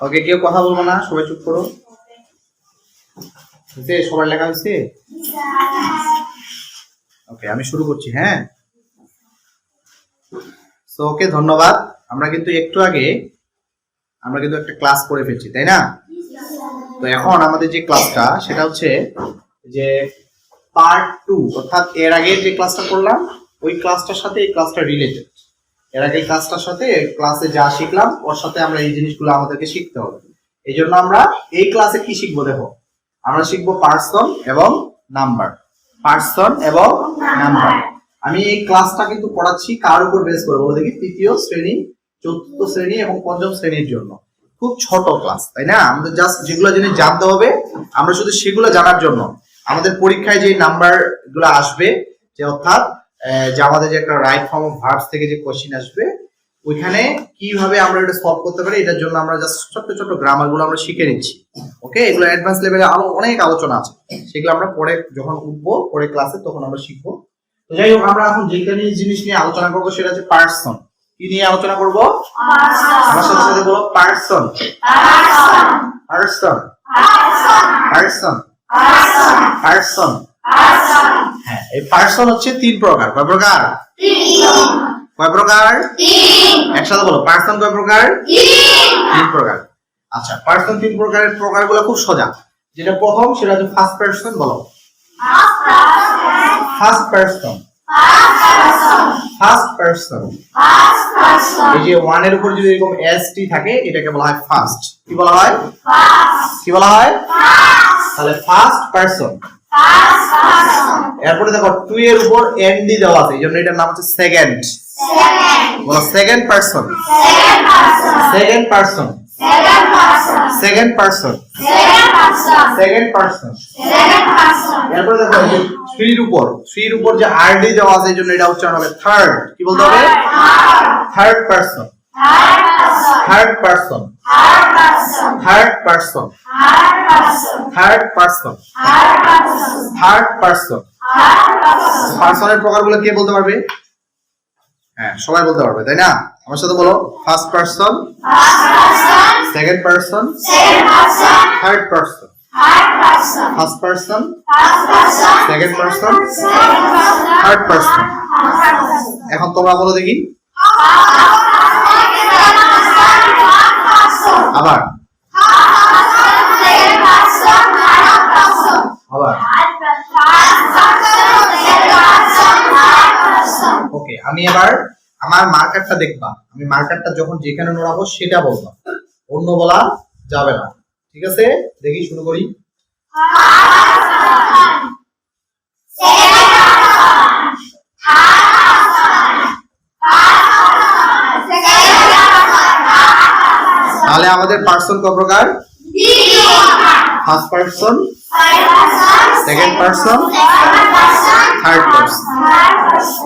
ওকে কেউ কথা বলব না, সবাই চুপ করো। সবার লেখা হয়েছে? ওকে আমি শুরু করছি হ্যাঁ? তো ওকে ধন্যবাদ। আমরা কিন্তু একটু আগে, আমরা কিন্তু একটা ক্লাস করে ফেলছি, তাই না? তো এখন আমাদের যে ক্লাসটা সেটা হচ্ছে যে পার্ট টু অর্থাৎ এর আগে যে ক্লাসটা করলাম, ওই ক্লাসটার সাথে এই ক্লাসটা রিলেটেড এর আগে ক্লাসটার সাথে ক্লাসে যা শিখলাম, ওর সাথে আমরা এই জিনিসগুলো আমাদেরকে শিখতে হবে। এই জন্য আমরা এই ক্লাসে কি শিখব দেখো? আমরা শিখব পার্সন এবং নাম্বার পার্সন এবং নাম্বার আমি এই ক্লাসটা কিন্তু পড়াচ্ছি কার উপর বেস করে বলে দেখি, তৃতীয় শ্রেণি, চতুর্থ শ্রেণি এবং পঞ্চম শ্রেণির জন্য। খুব ছোট ক্লাস তাই না? আমাদের জাস্ট যেগুলো জিনিস জানতে হবে, আমরা শুধু সেগুলো জানার জন্য। আমাদের পরীক্ষায় যে নাম্বারগুলো আসবে, যে অর্থাৎ যে আমাদের যে একটা রাইট ফর্ম অফ ভার্বস থেকে যে কোশ্চিন আসবে, ওইখানে কীভাবে আমরা এটা সলভ করতে পারি, এটার জন্য আমরা জাস্ট ছোট্ট ছোট্ট গ্রামারগুলো আমরা শিখে নিচ্ছি। ওকে এগুলো অ্যাডভান্স লেভেলে আরও অনেক আলোচনা আছে। সেগুলো আমরা পরে যখন উঠবো, পরে ক্লাসে তখন আমরা শিখব। তো যাই হোক, আমরা এখন যেটা নিয়ে জিনিস নিয়ে আলোচনা করব, সেটা হচ্ছে পার্সন কি নিয়ে আলোচনা করব? আমার সাথে সাথে বলো পার্সন। পার্সন। পার্সন। পার্সন। হ্যাঁ এই পার্সন হচ্ছে তিন প্রকার। কয় প্রকার? কয় প্রকার? একসাথে বলো পার্সন কয় প্রকার? তিন। প্রকার। আচ্ছা পার্সন তিন প্রকারের প্রকারগুলো খুব সোজা। যেটা প্রথম সেটা হচ্ছে ফার্স্ট পার্সন বলো। ফার্স্ট পার্সন ফার্স্ট পার্সন এই যে ওয়ানের উপর যদি এরকম এস টি থাকে এটাকে বলা হয় ফার্স্ট কি বলা হয়? কি বলা হয়? তাহলে ফার্স্ট পার্সন এরপরে দেখো টু এর উপর এন ডি দেওয়া আছে এই জন্য এটার নাম হচ্ছে সেকেন্ড বলো second person second person second person second person এরপরে দেখো থ্রির উপর থ্রির উপর যে আর ডি দেওয়া আছে এই জন্য এটা উচ্চারণ হবে থার্ড কি বলতে হবে third person third person third person third person third person পার্সনের প্রকারগুলো কে বলতে পারবে হ্যাঁ সবাই বলতে পারবে তাই না আমার সাথে বলো first person second person third person first person second person third person এখন তোমরা বলো দেখি। আবার। আমি এবার আমার মার্কারটা দেখবা। আমি মার্কারটা যখন যেখানে নোড়াবো সেটা বলবা। অন্য বলা যাবে না। ঠিক আছে? দেখি শুরু করি। তাহলে আমাদের পার্সন ক প্রকার? First person second person third person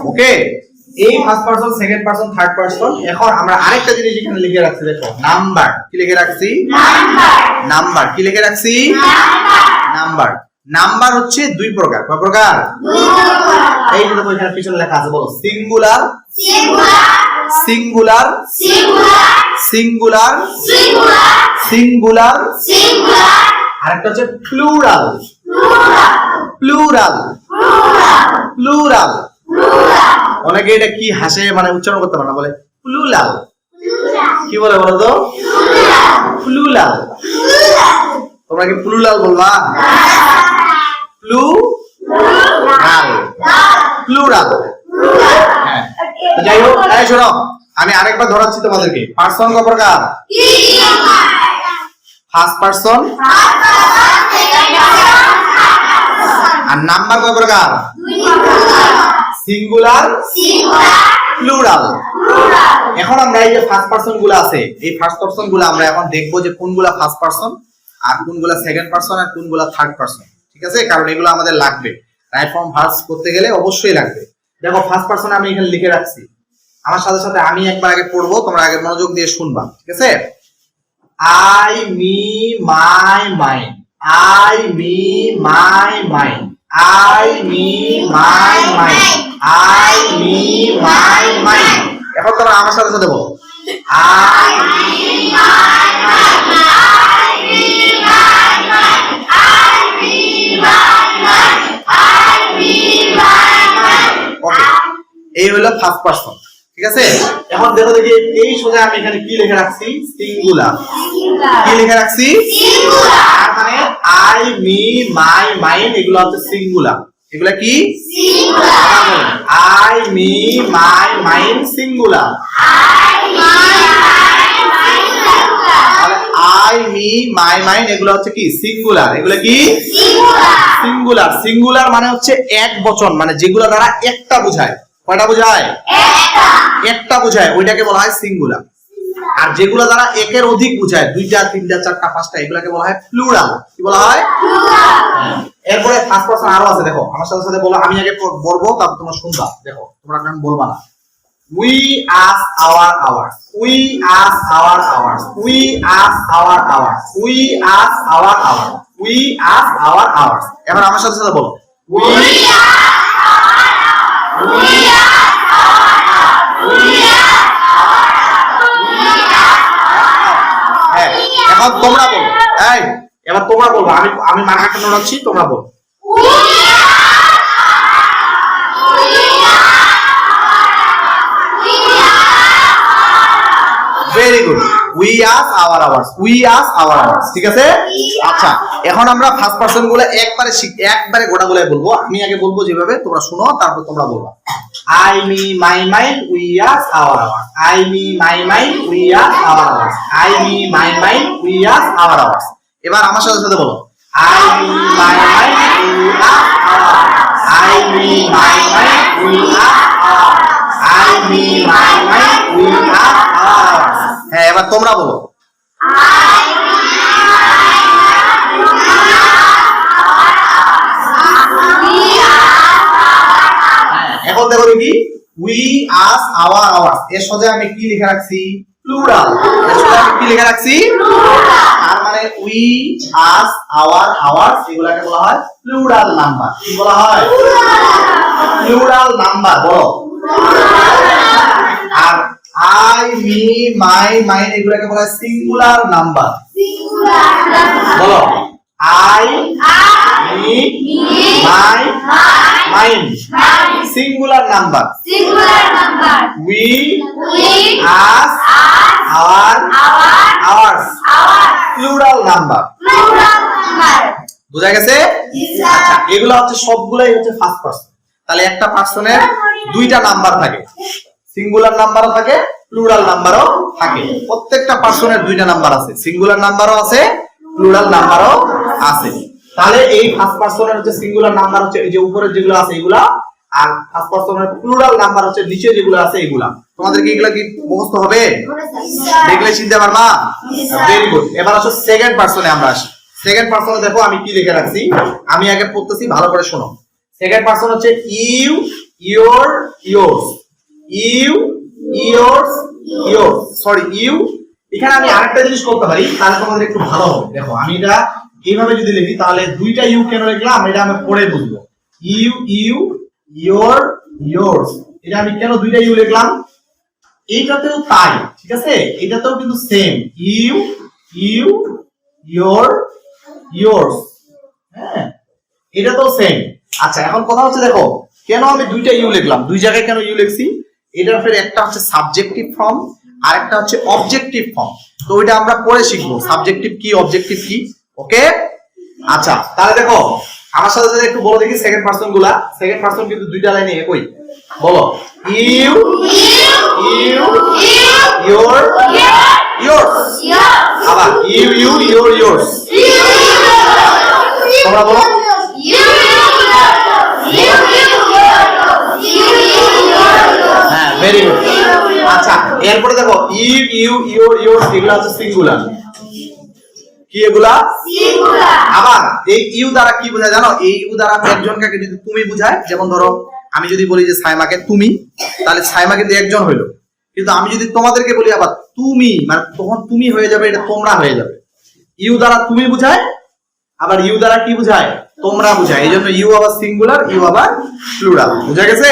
okay এই first person second person third person এখন আমরা আরেকটা জিনিস এখানে লিখে রাখছি, দেখো নাম্বার কি লিখে রাখছি? নাম্বার কি লিখে রাখছি? নাম্বার নাম্বার হচ্ছে দুই প্রকার। কয় প্রকার? এই যে দেখো এখানে পিছনে লেখা আছে, বলো। সিঙ্গুলার সিঙ্গুলার সিঙ্গুলার সিঙ্গুলার আরেকটা হচ্ছে প্লুরাল প্লুরাল প্লুরাল প্লুরাল অনেকে এটা কি হাসে মানে উচ্চারণ করতে পারে না বলে প্লুরাল। কি বলে বলো তো? প্লুরাল। তোমরা কি প্লুরাল বলবা? Plural plural. হ্যাঁ। যাই হোক এই শোনো আমি আরেকবার ধরাচ্ছি তোমাদেরকে। পার্সন ক প্রকার? ফার্স্ট পার্সন আর নাম্বার কয় প্রকার। সিঙ্গুলার প্লুরাল এখন আমরা এই যে ফার্স্ট পার্সনগুলো আছে এই ফার্স্ট পার্সনগুলো আমরা এখন দেখব যে কোনগুলা ফার্স্ট পার্সন আর কোনগুলা সেকেন্ড পার্সন আর কোনগুলা থার্ড পার্সন ঠিক আছে? কারণ এগুলো আমাদের লাগবে। রাইট ফর্ম ভার্বস করতে গেলে অবশ্যই লাগবে। দেখো ফার্স্ট পার্সন আমি এখানে লিখে রাখছি। আমার সাথে সাথে আমি একবার আগে পড়ব তোমরা আগে মনোযোগ দিয়ে শুনবা ঠিক আছে? I me my mind I me my mine I me my mine I me my mine এখন তোমরা আমার সাথে সাথে বলো। এই হলো ফার্স্ট পারসন ঠিক আছে? এখন দেখো দেখি এই সোজা আমি এখানে কি লিখে রাখছি? সিঙ্গুলার কি লিখে রাখছি? আই মি মাই মাইন এগুলো হচ্ছে সিঙ্গুলার এগুলা কি? I me my mine singular I me my mine এগুলো হচ্ছে কি? সিঙ্গুলার এগুলো কি? সিঙ্গুলার সিঙ্গুলার মানে হচ্ছে এক বচন মানে যেগুলো দ্বারা একটা বোঝায়। কয়টা বোঝায়? একটা। বোঝায়। ওইটাকে বলা হয় সিঙ্গুলার আর যেগুলো দ্বারা একের অধিক বোঝায় দুইটা তিনটা চারটা পাঁচটা এগুলাকে বলা হয় প্লুরাল কি বলা হয়? এরপরে ফার্স্ট পারসন আরও আছে দেখো। আমার সাথে সাথে বলো আমি আগে বলব তারপর তোমরা শুনবা। দেখো তোমরা কেন বলবা না? We us our ours we us our ours we us our ours we us our ours we us our ours এবার আমার সাথে সাথে বলো। উই হ্যাঁ এখন তোমরা বলো। এই এবার তোমরা বলব আমি আমি মার্কারটা নোড়াচ্ছি তোমরা বলো very good we us our ours we us our ours ঠিক আছে? আচ্ছা এখন আমরা ফার্স্ট পারসনগুলো একবারে একবারে গোটা গুলাই বলব। আমি আগে বলব যেভাবে তোমরা শুনো তারপর তোমরা বলবা। I me my mind we us our ours I me my mind we us our ours I me my mind we us our ours এবার আমার সাথে সাথে বলো। I me my mind we us our I me my mind we us our I me my mind we us our হ্যাঁ এবার তোমরা বলো। এখন দেখো দেখি। উই আস আওয়ার আওয়ার্স এর সাথে আমি কি লিখে রাখছি? প্লুরাল এর সাথে আমি কি লিখে রাখছি? তার মানে উই আস আওয়ার আওয়ার্স এগুলাকে বলা হয় প্লুরাল নাম্বার কি বলা হয়? প্লুরাল নাম্বার বলো। আর আই মি মাই মাইন এগুলাকে বলা হয় সিঙ্গুলার নাম্বার বলো। I me my mine singular number we us our ours plural number বোঝা গেছে? আচ্ছা এগুলো হচ্ছে সবগুলাই হচ্ছে ফার্স্ট পারসন তাহলে একটা পার্সনের দুইটা নাম্বার থাকে। সিঙ্গুলার নাম্বারও থাকে প্লুরাল নাম্বারও থাকে। প্রত্যেকটা পার্সনের দুইটা নাম্বার আছে। সিঙ্গুলার নাম্বারও আছে প্লুরাল নাম্বারও আছে। তাহলে এই ফার্স্ট পার্সনের হচ্ছে সিঙ্গুলার নাম্বার হচ্ছে এই যে উপরে যেগুলো আছে এগুলা আর ফার্স্ট পার্সনের প্লুরাল নাম্বার হচ্ছে নিচে যেগুলো আছে এগুলা। তোমাদের কি এগুলা কি মুখস্থ হবে? দেখলে চিনতে পারবা? ভেরি গুড এবার আসো সেকেন্ড পার্সনে আমরা আসি। সেকেন্ড পার্সনে দেখো আমি কি লিখে রাখছি? আমি আগে পড়তেছি ভালো করে শোনো। সেকেন্ড পার্সন হচ্ছে you your yours you, yours, your. Sorry you. এখানে আমি আরেকটা জিনিস করতে পারি, তাহলে তোমাদের একটু ভালো হবে। দেখো, আমি এটা এইভাবে যদি লিখি, তাহলে দুইটা ইউ কেন লিখলাম? এটা আমি পরে বুঝব। You you, your, yours. এটা আমি কেন দুইটা ইউ লিখলাম? এইটাতেও তাই, ঠিক আছে? এটাতেও কিন্তু same you you, your, yours. হ্যাঁ এটাতেও সেম আচ্ছা এখন কথা হচ্ছে, দেখো, কেন আমি দুইটা ইউ লিখলাম? দুই জায়গায় কেন ইউ লিখছি? এটার ফের একটা হচ্ছে সাবজেক্টিভ ফর্ম আর একটা হচ্ছে অবজেক্টিভ ফর্ম তো ওইটা আমরা পরে শিখব সাবজেক্টিভ কি অবজেক্টিভ কি ওকে আচ্ছা তাহলে দেখো, আমার সাথে সাথে একটু বলো দেখি সেকেন্ড পার্সনগুলা সেকেন্ড পার্সন কিন্তু দুইটা লাইনে একই। বলো ইউ ইউ ইয়োর ইয়োরস আবার ইউ ইউ ইয়োর ইয়োরস তোমরা বলো। হ্যাঁ ভেরি গুড আচ্ছা এরপরে দেখো ইউ ইউ ইয়োর ইয়োর এগুলো হচ্ছে সিঙ্গুলার। কি এগুলা? আবার এই ইউ দ্বারা কি বোঝায় জানো? এই ইউ দ্বারা একজনকে যদি তুমি বোঝায় যেমন ধরো আমি যদি বলি যে সাইমাকে তুমি তাহলে সাইমা কিন্তু একজন হইল। কিন্তু আমি যদি তোমাদেরকে বলি আবার তুমি মানে তখন তুমি হয়ে যাবে এটা তোমরা হয়ে যাবে। ইউ দ্বারা তুমি বোঝায় আবার ইউ দ্বারা কি বোঝায়? তোমরা বোঝায় এই জন্য ইউ আবার সিঙ্গুলার ইউ আবার প্লুরাল বুঝা গেছে?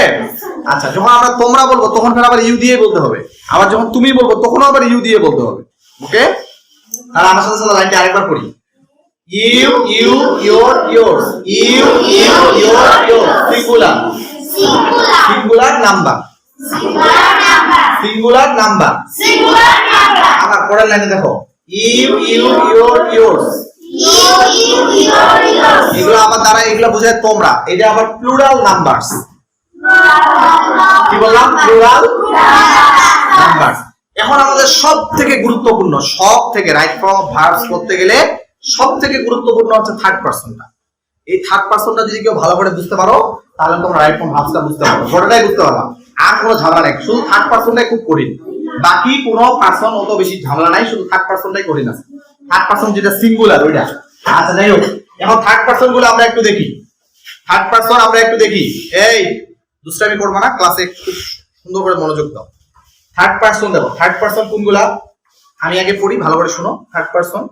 আচ্ছা যখন আমরা তোমরা বলব তখন আবার ইউ দিয়ে বলতে হবে। আবার যখন তুমি বলব তখন আবার ইউ দিয়ে বলতে হবে। ওকে? তাহলে আমার সাথে সাথে লাইনটা আরেকবার পড়ি। You you your yours you you your your singular singular number Singular number. Singular number আবার পরের লাইনে দেখো। ইউ ইউ ইয়োর ইয়োরস এগুলো আবার দ্বারা এগুলো বোঝায় তোমরা। এটা আবার প্লুরাল নাম্বারস কি বললাম? প্লুরাল এখন আমাদের সব থেকে গুরুত্বপূর্ণ সব থেকে রাইট ভার্বস করতে গেলে সব থেকে গুরুত্বপূর্ণ হচ্ছে থার্ড পার্সনটা এই থার্ড পার্সনটা যদি কেউ ভালো করে বুঝতে পারো, তাহলে তোমরা রাইট ফর্ম ভার্বসটা বুঝতে পারো। গোটাটাই বুঝতে পারবা। আর কোনো ঝামেলা নেই। শুধু থার্ড পার্সনটাই খুব কঠিন। বাকি কোনো পার্সন অত বেশি ঝামেলা নাই, শুধু থার্ড পার্সনটাই কঠিন আছে। থার্ড পার্সন যেটা সিঙ্গুলার ওইটা। আচ্ছা যাই হোক, এখন থার্ড পার্সনগুলো আমরা একটু দেখি। থার্ড পার্সন আমরা একটু দেখি। এই, দুষ্টামি করব না ক্লাসে খুব সুন্দর করে মনোযোগ দাও। থার্ড পার্সন দেখো থার্ড পার্সন কোনগুলা? আমি আগে পড়ি, ভালো করে শোনো। Third person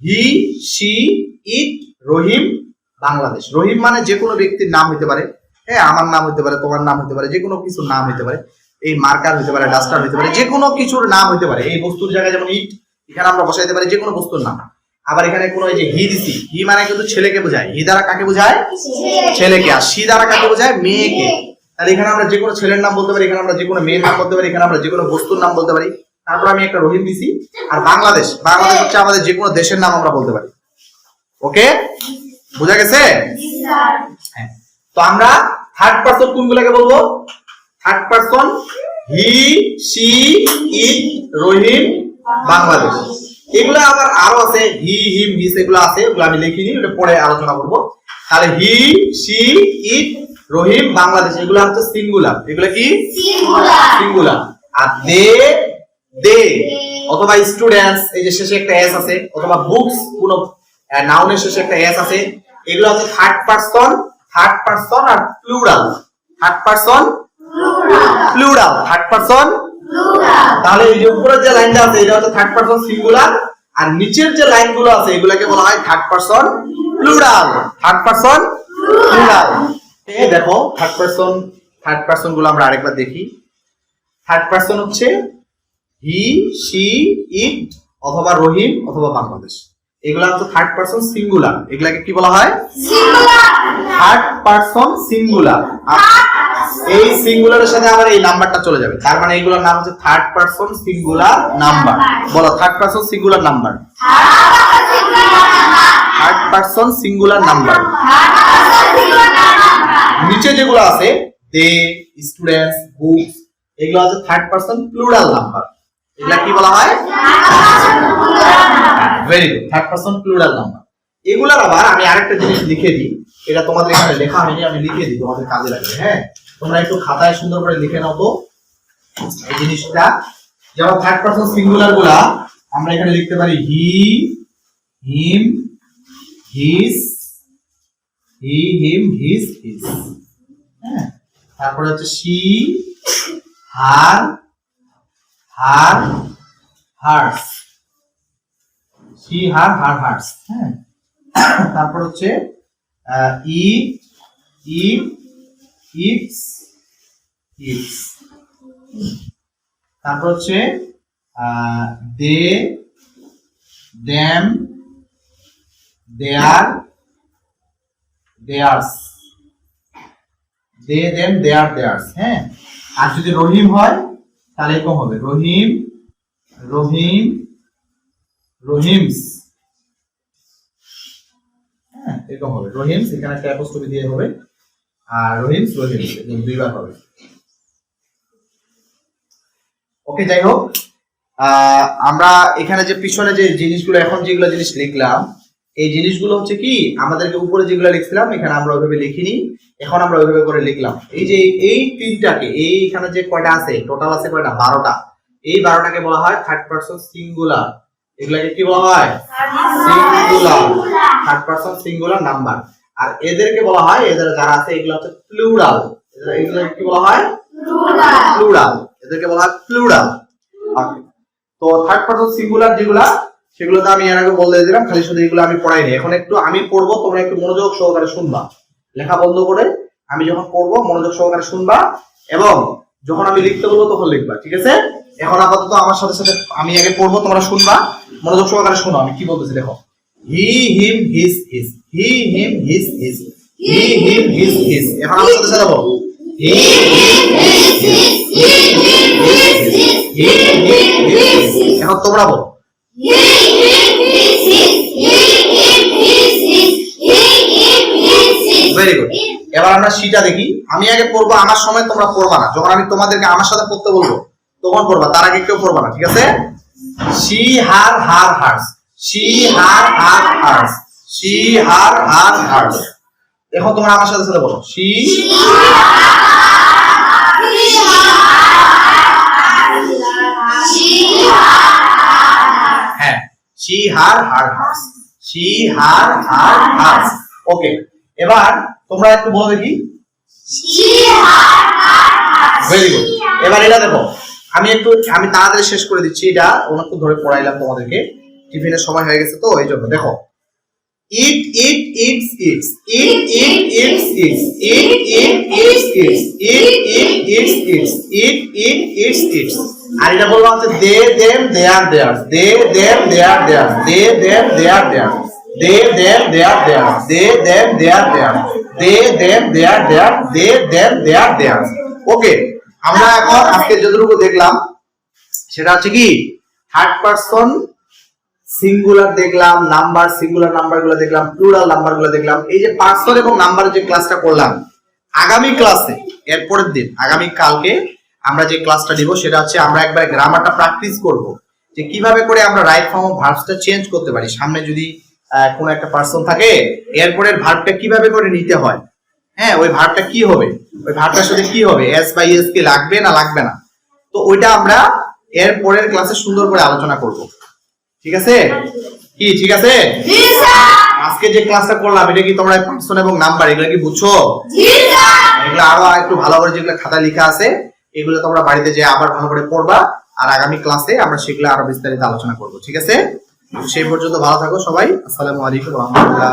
he she it Rahim, Bangladesh. Rahim মানে যে কোনো ব্যক্তির নাম হতে পারে। হ্যাঁ আমার নাম হতে পারে, তোমার নাম হতে পারে, যে কোনো কিছুর নাম হতে পারে। এই মার্কার হতে পারে ডাস্টার হতে পারে, যে কোনো কিছুর নাম হতে পারে। এই বস্তুর জায়গায় যেমন ইট এখানে আমরা বসাইতে পারি যে কোনো বস্তুর নাম। আবার এখানে কোনো এই যে হি দিছি হি মানে কিন্তু ছেলেকে বোঝায়। হি দ্বারা কাকে বোঝায়? ছেলেকে। আর সি দ্বারা কাকে বোঝায়? মেয়েকে। তাহলে এখানে আমরা যে কোনো ছেলের নাম বলতে পারি এখানে আমরা যে কোনো মেয়ের নাম বলতে পারি এখানে আমরা যে কোনো বস্তুর নাম বলতে পারি। তারপর আমি একটা রহিম দিছি। আর বাংলাদেশ বাংলাদেশ হচ্ছে আমাদের যে কোনো দেশের নাম আমরা বলতে পারি। ওকে? বোঝা গেছে? হ্যাঁ। তো আমরা থার্ড পার্সন কোনগুলোকে বলব? Third person he she it Rahim Bangladesh. এগুলো আবার আরও আছে হি হিম হিস এগুলো আছে ওগুলো আমি লিখিনি ওটা পরে আলোচনা করব। তাহলে হি সি ইট রহিম বাংলাদেশ এগুলো হচ্ছে সিঙ্গুলার। এগুলো কি. সিঙ্গুলার। আর দে দে অথবা স্টুডেন্টস এই যে শেষে একটা এস আছে অথবা বুকস কোন নাউনের শেষে একটা এস আছে এগুলো হচ্ছে থার্ড পারসন থার্ড পারসন আর plural third person plural third person. তাহলে এই যে উপরের যে লাইনটা আছে এটা হচ্ছে থার্ড পারসন সিঙ্গুলার আর নিচের যে লাইনগুলো আছে এগুলোকে বলা হয় third person plural third person plural এই দেখো থার্ড পারসন থার্ড পারসনগুলো আমরা আরেকবার দেখি। থার্ড পারসন হচ্ছে হি সি ইট অথবা রহিম অথবা বাংলাদেশ। এগুলা হচ্ছে থার্ড পারসন সিঙ্গুলার এগুলাকে কি বলা হয়? Singular. থার্ড পারসন সিঙ্গুলার এই সিঙ্গুলারের সাথে আবার এই নাম্বারটা চলে যাবে। তার মানে এইগুলোর নাম হচ্ছে থার্ড পারসন সিঙ্গুলার নাম্বার বলো third person singular number third person singular number নিচে যেগুলো আছে দে স্টুডেন্টস বুকস এগুলো হচ্ছে থার্ড পারসন প্লুরাল নাম্বার এগুলা কি বলা হয়? Very good third person plural number এগুলার আবার আমি আরেকটা জিনিস লিখে দিই। এটা তোমাদের এখানে লেখা হয়নি, আমি লিখে দিই, তোমাদের কাজে লাগবে হ্যাঁ? তোমরা একটু খাতায় সুন্দর করে লিখে নাও তো এই জিনিসটা। যেমন থার্ড পারসন সিঙ্গুলারগুলা, আমরা এখানে লিখতে পারি হি হিম হিস হি হিম হিস হিস হ্যাঁ? তারপরে হচ্ছে she her her hers she her her hers হ্যাঁ? তারপর হচ্ছে ই ই ইটস ইটস তারপর হচ্ছে they, them, their, theirs. They, them, their, theirs হ্যাঁ? আর যদি রহিম হয়, তাহলে এরকম হবে, রহিম রহিম, রহিমস। হ্যাঁ এরকম হবে, রহিমস, এখানে একটা অ্যাপোস্ট্রফি দিয়ে হবে। আর রহিমস এরকম দুইবার হবে। ওকে যাই হোক আমরা এখানে যে পিছনে যে জিনিসগুলো এখন যেগুলো জিনিস লিখলাম এই জিনিসগুলো হচ্ছে কি আমাদেরকে উপরে যেগুলো লিখছিলাম এখানে আমরা ওইভাবে লিখিনি। এখন আমরা ওইভাবে করে লিখলাম। এই যে এই তিনটাকে এই এখানে যে কয়টা আছে টোটাল আছে কয়টা? বারোটা। এই বারোটাকে বলা হয় থার্ড পার্সন সিঙ্গুলার এগুলাকে কি বলা হয়? Singular third person singular number আর এদেরকে বলা হয় এদের যারা আছে এগুলো হচ্ছে প্লুরাল এগুলো কি বলা হয়? প্লুরাল এদেরকে বলা হয় প্লুরাল তো থার্ড পার্সন সিঙ্গুলার যেগুলা সেগুলো তো আমি এর আগে বলে দিলাম খালি শুধু এগুলো আমি পড়াইনি। এখন একটু আমি পড়ব তোমরা একটু মনোযোগ সহকারে শুনবা। লেখা বন্ধ করে আমি যখন পড়ব মনোযোগ সহকারে শুনবা এবং যখন আমি লিখতে বলব তখন লিখবা ঠিক আছে? এখন আপাতত আমার সাথে সাথে আমি আগে পড়ব তোমরা শুনবা। মনোযোগ সহকারে শোনো আমি কি বলতেছি দেখো। হি হিম হিস হিস হি হিম হিস হিস হি হিম হিস হিস এখন আমার সাথে সাথে হি হিম হিস হিস হি হিম হিস হিস হি হিম হিস হিস এখন তোমরা বলো He him his his. He him his his. He him his his. Very good এবার আমরা সিটা দেখি আমি আগে পড়ব আমার সময় তোমরা পড়বা না যখন আমি তোমাদেরকে আমার সাথে পড়তে বলব তখন পড়বা তার আগে কেউ পড়বা না ঠিক আছে she her her hers she her her hers she her her hers এখন তোমরা আমার সাথে সাথে সি হ্যাঁ she her her hers she her her hers okay, এবার তোমরা একটু বলো দেখি। ভেরি গুড এবার এটা দেখো, আমি একটু, আমি তাড়াতাড়ি শেষ করে দিচ্ছি। এটা অনেকক্ষণ ধরে পড়াইলাম তোমাদেরকে। টিফিনের সময় হয়ে গেছে তো, এই জন্য। দেখো it it its its it it its its it it its its it it its its it it its its আর এটা বলব হচ্ছে they them their their they them their their they them their their they them their their they them their their they them their their they them their their okay আমরা এখন আজকে যতটুকু দেখলাম সেটা হচ্ছে কি থার্ড পারসন সিঙ্গুলার দেখলাম number singular নাম্বারগুলো দেখলাম প্লুরাল নাম্বারগুলো দেখলাম। এই যে পার্সন এবং নাম্বারের যে ক্লাসটা করলাম, আগামী ক্লাসে এর পরের দিন, আগামী কালকে আমরা যে ক্লাসটা দিব, সেটা হচ্ছে আমরা একবার গ্রামারটা প্র্যাকটিস করব। যে কীভাবে করে আমরা রাইট ফর্ম অফ ভার্বসটা চেঞ্জ করতে পারি। সামনে যদি কোনো একটা পার্সন থাকে, এরপরের ভার্বটা কীভাবে করে নিতে হয়? হ্যাঁ ওই ভার্বটা কি হবে? ওই ভার্বটার সাথে কি হবে? এস বাই এস কি লাগবে না লাগবে না? তো ওইটা আমরা এর পরের ক্লাসে সুন্দর করে আলোচনা করব। ঠিক আছে? কি ঠিক আছে? আজকে যে ক্লাসটা করলাম এটা কি তোমরা পার্সন এবং নাম্বার এগুলো কি বুঝছ? এগুলো আরও একটু ভালো করে যেগুলো খাতা লেখা আছে এগুলো তোমরা বাড়িতে যে আবার ভালো করে পড়বা আর আগামী ক্লাসে আমরা সেগুলো আরও বিস্তারিত আলোচনা করব ঠিক আছে? সেই পর্যন্ত ভালো থাকো সবাই। আসসালামু আলাইকুম রহমতুল্লাহ।